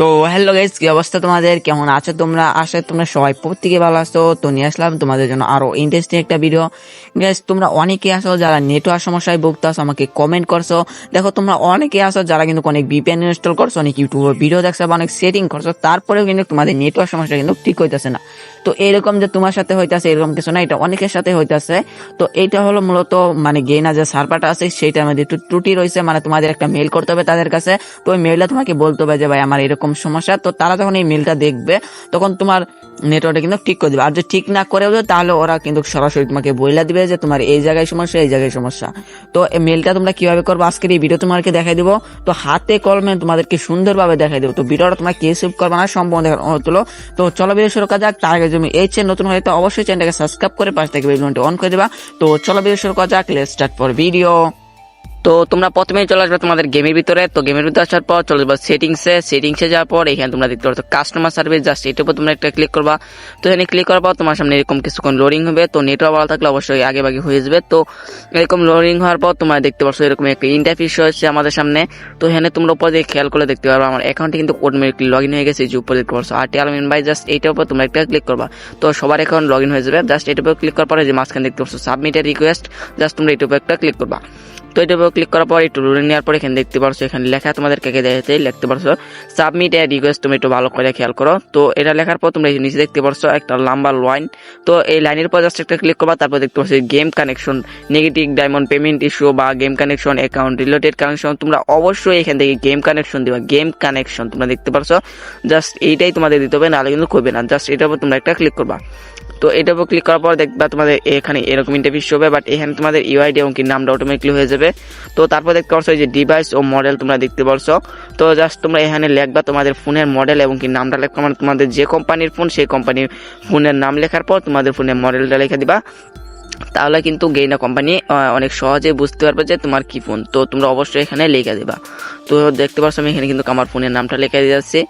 তো hello guys কি অবস্থা তোমাদের? কেমন আছো তোমরা? আসে তোমরা সবাই প্রত্যেকে ভালো আছো। তো নিয়ে আসলাম তোমাদের জন্য আরও ইন্টারেস্টিং একটা ভিডিও গাইস তোমরা অনেকে আসো যারা নেটওয়ার্ক সমস্যায় ভুগতেছো আমাকে কমেন্ট করছ। দেখো, তোমরা অনেকে আসো যারা কিন্তু অনেক ভিপিএন ইনস্টল করছ, অনেক ইউটিউবের ভিডিও দেখছ বা অনেক সেটিং করছ, তারপরেও কিন্তু তোমাদের নেটওয়ার্ক সমস্যা কিন্তু ঠিক হইতেছে না। তো এরকম যে তোমার সাথে হইতাছে, এরকম কিছু না, এটা অনেকের সাথে হইতাছে। তো এটা হলো মূলত মানে গেইনা যে সার্ভারটা আছে, সেইটার মধ্যে একটু ত্রুটি রয়েছে। মানে তোমাদের একটা মেল করতে হবে তাদের কাছে। তো ওই মেলটা তোমাকে বলতে হবে যে, ভাই, আমার এরকম সমস্যা, তো তারা যখন এই মেলটা দেখবে, তখন তোমার নেটওয়ার্কটা কিন্তু ঠিক করে দিবে। আর যদি ঠিক না করে দেবে তাহলে ওরা কিন্তু সরাসরি তোমাকে বইলা দিবে যে তোমার এই জায়গায় সমস্যা, এই জায়গায় সমস্যা। তো এই মেলটা তোমরা কীভাবে করব? আজকের এই ভিডিও তোমাকে দেখাই দিব। তো হাতে কলমে তোমাদেরকে সুন্দরভাবে দেখাই দেবো। তো ভিডিওটা তোমরা কে সেভ করবে না অনুরোধ হলো। তো চলো ভিডিও শুরু করা যাক। তার আগে তুমি এই চ্যানেল নতুন হয়ে তো অবশ্যই চ্যানেলটাকে সাবস্ক্রাইব করে পাশ থেকে বেলবনটি অন করে দিবা। তো চলো ভিডিও শুরু করা যাক। লেটস স্টার্ট ফর ভিডিও তো তোমরা প্রথমেই চলে আসবে তোমাদের গেমের ভিতরে। তো গেমের ভিতরে আসার পর চলে যাবে সেটিংসে সেটিংসে যাওয়ার পর এখানে তোমরা দেখতে পাচ্ছ কাস্টমার সার্ভিস জাস্ট এটার উপর তোমরা একটা ক্লিক করবা। তো এখানে ক্লিক করার পর তোমার সামনে এরকম কিছুক্ষণ লোডিং হবে। তো নেটওয়ার্ক ভালো থাকলে অবশ্যই আগে বাগে হয়ে যাবে। তো এরকম লোডিং হওয়ার পর তোমরা দেখতে পাচ্ছ এরকম একটা ইন্টারফিস হয়েছে আমাদের সামনে। তো এখানে তোমরা উপর দিয়ে খেয়াল করে দেখতে পারবে, আমার অ্যাকাউন্টে কিন্তু অটোমেটিকলি লগ ইন হয়ে গেছে। যে উপরে দেখতে পাচ্ছ আর টিয়ালমিন বাই জাস্ট এইটার উপর তোমরা একটা ক্লিক করবা। তো সবার অ্যাকাউন্ট লগ ইন হয়ে যাবে। জাস্ট এটার উপর ক্লিক করার পরে যে মাঝখানে দেখতে পাচ্ছ সাবমিটের রিকোয়েস্ট জাস্ট তোমরা এটার উপর একটা ক্লিক করবা। তো এটার উপর ক্লিক করার পর একটু রুলিং নেওয়ার পর এখানে দেখতে পারছ, এখানে লেখা তোমাদের কে কে দেখাতে লিখতে পারছ। সাবমিট এ রিকোয়েস্ট তুমি একটু ভালো করে খেয়াল করো। তো এটা লেখার পর তোমরা নিচে দেখতে পারছ, একটা লম্বা লাইন তো এই লাইনের পর জাস্ট একটা ক্লিক করবা, তারপর দেখতে পাচ্ছ game connection negative diamond payment issue বা game connection account related connection তোমরা অবশ্যই এখান থেকে গেম কানেকশন দিবা গেম কানেকশন তোমরা দেখতে পারছ। জাস্ট এইটাই তোমাদের দিতে হবে, নাহলে কিন্তু করবে না। জাস্ট এটার উপর তোমরা একটা ক্লিক করবা। তো এটার উপর ক্লিক করার পর দেখবা তোমাদের এখানে এরকম ইন্টারভিউ হবে বাট এখানে তোমাদের ইউআইডি এবং কি নামটা অটোমেটিকলি হয়ে যাবে। তো তারপর দেখতে পারছ এই যে ডিভাইস ও মডেল তোমরা দেখতে পারছ। তো জাস্ট তোমরা এখানে লিখবা তোমাদের ফোনের মডেল এবং কি নামটা লেখবা মানে তোমাদের যে কোম্পানির ফোন সেই কোম্পানির ফোনের নাম লেখার পর তোমাদের ফোনের মডেলটা লিখে দিবা। তাহলে কিন্তু গেইনা কোম্পানি অনেক সহজে বুঝতে পারবে যে তোমার কি ফোন তো তোমরা অবশ্যই এখানে লিখে দিবা। তো দেখতে পারছ আমি এখানে কিন্তু আমার ফোনের নামটা লিখে দিয়ে যাচ্ছি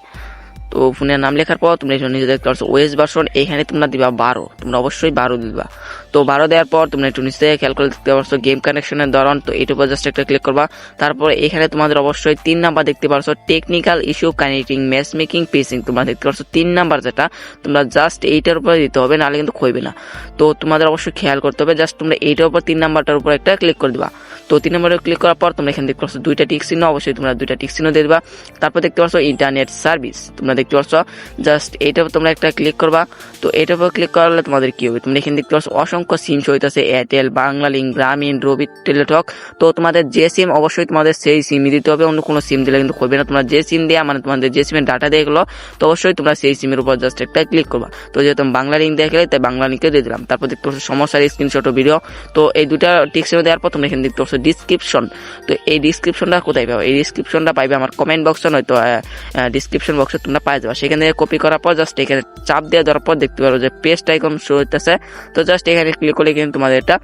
তো ফোনের নাম লেখার পর তোমরা এখানে নিজে দেখতে পাচ্ছ ওয়েস ভার্সন এখানে তোমরা দিবা বারো। তোমরা অবশ্যই বারো দিবা। তো বারো দেওয়ার পর তোমরা একটু নিচে খেয়াল করে দেখতে পাচ্ছ গেম কানেকশনের ধরন। তো এইটার উপর জাস্ট একটা ক্লিক করবা। তারপর এখানে তোমাদের অবশ্যই তিন নাম্বার দেখতে পাচ্ছ technical issue connecting match making pacing তোমরা দেখতে পাচ্ছ তিন নাম্বার যেটা। তোমরা জাস্ট এইটার উপরে দিতে হবে, নাহলে কিন্তু খইবে না। তো তোমাদের অবশ্যই খেয়াল করতে হবে জাস্ট তোমরা এইটার উপর তিন নাম্বারটার উপর একটা ক্লিক করে দিবা। তো তিন নম্বরে ক্লিক করার পর তোমরা এখানে দেখতে পাচ্ছ দুইটা টিক চিহ্ন, অবশ্যই তোমরা দুইটা টিক চিহ্ন দিয়ে দিবা তারপর দেখতে পাচ্ছ ইন্টারনেট সার্ভিস তোমরা দেখতে পাচ্ছ জাস্ট এইটার তোমরা একটা ক্লিক করবা। তো এটার উপর ক্লিক করলে তোমাদের কি হবে? তোমরা এখানে দেখতে পাচ্ছ অসংখ্য সিম শো হইতেছে এয়ারটেল বাংলালিঙ্ক গ্রামীণ রবি টেলিটক তো তোমাদের যে সিম অবশ্যই তোমাদের সেই সিমই দিতে হবে। অন্য কোনো সিম দিলে কিন্তু করবে না। তোমরা যে সিম দেওয়া মানে তোমাদের যে সিমের ডাটা দিয়ে গেলো তো অবশ্যই তোমরা সেই সিমের উপর জাস্ট একটা ক্লিক করবা। তো যেহেতু বাংলা লিঙ্ক দেখে তাই বাংলা লিঙ্কে দিয়ে দিলাম। তারপর দেখতে পাচ্ছ সমস্যার স্ক্রিনশট ভিডিও তো এই দুটা টিক চিহ্ন দেওয়ার পর তোমরা এখানে দেখতে ডিসক্রিপশন তো এই ডিসক্রিপশনটা কোথায় পাবো? এই ডিসক্রিপশনটা পাইবে আমার কমেন্ট বক্সে নয়তো ডিসক্রিপশন বক্সে তোমরা পাই যাবে। সেখানে কপি করার পর জাস্ট এখানে চাপ দেওয়া দেওয়ার পর দেখতে পারো যে পেস্ট আইকন শো হইতেছে। তো জাস্ট এখানে ক্লিক করলে কিন্তু তোমাদের এটা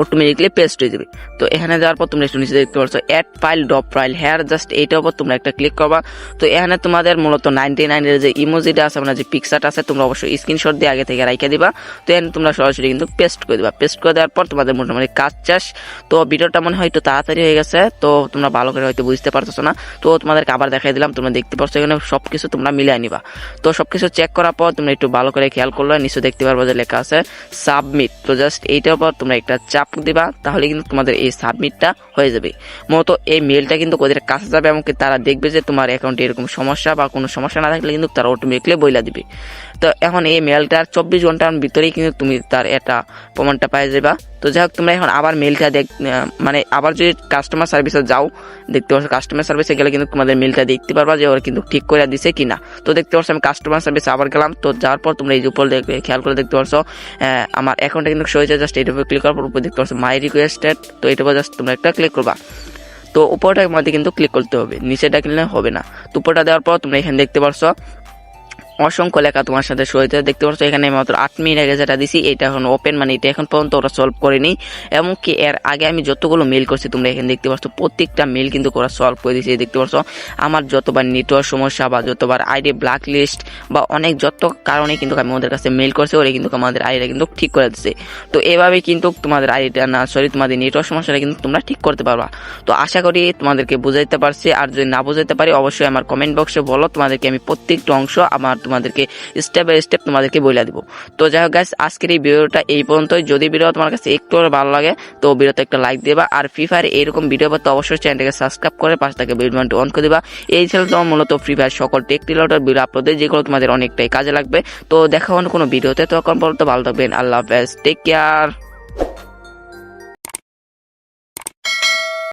অটোমেটিকলি পেস্ট হয়ে যাবে। তো এখানে যাওয়ার পর তোমরা একটু নিচে দেখতে পাচ্ছ add file drop file here just এইটার উপর তোমরা একটা ক্লিক করবা। তো এখানে তোমাদের মূলত নাইনটি নাইনের যে ইমোজিটা আছে মানে যে পিকচারটা আছে, তোমরা অবশ্যই স্ক্রিনশট দিয়ে আগে থেকে রাইখে দিবা। তো এখানে তোমরা সরাসরি কিন্তু পেস্ট করে দিবা। পেস্ট করে দেওয়ার পর তোমাদের মোটামুটি কাজ চাষ তো ভিডিওটা মনে হয় একটু তাড়াতাড়ি হয়ে গেছে, তো তোমরা ভালো করে হয়তো বুঝতে পারতেছো না। তো তোমাদেরকে আবার দেখাই দিলাম, তোমরা দেখতে পাচ্ছ এখানে সব কিছু তোমরা মিলিয়ে নিবা। তো সব কিছু চেক করার পর তোমরা একটু ভালো করে খেয়াল করলে নিশ্চয় দেখতে পারব যে লেখা আছে সাবমিট তো জাস্ট এইটার উপর তোমরা একটা চাপ দিবা, তাহলে কিন্তু তোমাদের এই সাবমিটটা হয়ে যাবে। মূলত এই মেলটা কিন্তু ওদের কাছে যাবে, এমনকি তারা দেখবে যে তোমার অ্যাকাউন্টে এরকম সমস্যা বা কোনো সমস্যা না থাকলে কিন্তু তারা অটোমেটিকলি বইলা দিবে। তো এখন এই মেলটার চব্বিশ ঘণ্টার ভিতরেই কিন্তু তুমি তার এটা প্রমাণটা পাই যাবা তো যাই হোক, তোমরা এখন আবার মেলটা দেখ মানে আবার যদি কাস্টমার সার্ভিসে যাও, দেখতে পাচ্ছ কাস্টমার সার্ভিসে গেলে কিন্তু তোমাদের মেলটা দেখতে পারবা যে ওরা কিন্তু ঠিক করে দিছে কিনা। তো দেখতে পাচ্ছ আমি কাস্টমার সার্ভিসে আবার গেলাম। তো যাওয়ার পর তোমরা এই উপর দেখবে, খেয়াল করে দেখতে পাচ্ছ আমার অ্যাকাউন্টটা কিন্তু শো হয়েছে জাস্ট এইটার উপর ক্লিক করার পর উপর দেখতে পাচ্ছ মাই রিকোয়েস্টেড তো এটার উপর জাস্ট তোমরা একটা ক্লিক করবা। তো উপরটার মধ্যে কিন্তু ক্লিক করতে হবে নিচেটা কিনলে হবে না। তো উপরটা দেওয়ার পর তোমরা এখানে দেখতে পাচ্ছ অসংখ্য লেখা তোমার সাথে শো হইতে দেখতে পাচ্ছ, এখানে মাত্র আট মিনিট আগে যেটা দিছি, এটা এখন ওপেন মানে এটা এখন পর্যন্ত ওরা সলভ করেনি। এমনকি এর আগে আমি যতগুলো মেল করছি, তোমরা এখানে দেখতে পাচ্ছ, প্রত্যেকটা মেল কিন্তু ওরা সলভ করে দিয়েছে। দেখতে পাচ্ছ, আমার যতবার নেটওয়ার্ক সমস্যা বা যতবার আইডি ব্ল্যাক লিস্ট বা অনেক যত কারণে কিন্তু আমি ওদের কাছে মেল করছি ওরা কিন্তু আমাদের আইডিটা কিন্তু ঠিক করে দিচ্ছে। তো এভাবে কিন্তু তোমাদের আইডিটা না সরি তোমাদের নেটওয়ার্ক সমস্যাটা কিন্তু তোমরা ঠিক করতে পারবা। তো আশা করি তোমাদেরকে বুঝাইতে পারছি, আর যদি না বুঝাইতে পারি, অবশ্যই আমার কমেন্ট বক্সে বলো। তোমাদেরকে আমি প্রত্যেকটা অংশ, আমার তোমাদেরকে স্টেপ বাই স্টেপ তোমাদেরকে বলে দিব। তো যাই হোক গাইস আজকের এই ভিডিওটা এই পর্যন্তই। যদি ভিডিও তোমার কাছে একটু ভালো লাগে, তো ভিডিওতে একটা লাইক দেবা। আর ফ্রি ফায়ার এরকম ভিডিও পেতে অবশ্যই চ্যানেলটাকে সাবস্ক্রাইব করে পাশে থাকে বেলবানটি অন করে দিবা। এই চ্যানেল তোমার মূলত ফ্রি ফায়ার সকল টেক রিলেটেড ভিডিও আপলোড যেগুলো তোমাদের অনেকটাই কাজে লাগবে। তো দেখা অন্য কোনো ভিডিওতে। তখন পর্যন্ত ভালো থাকবেন। আল্লাহ হাফেজ। Take care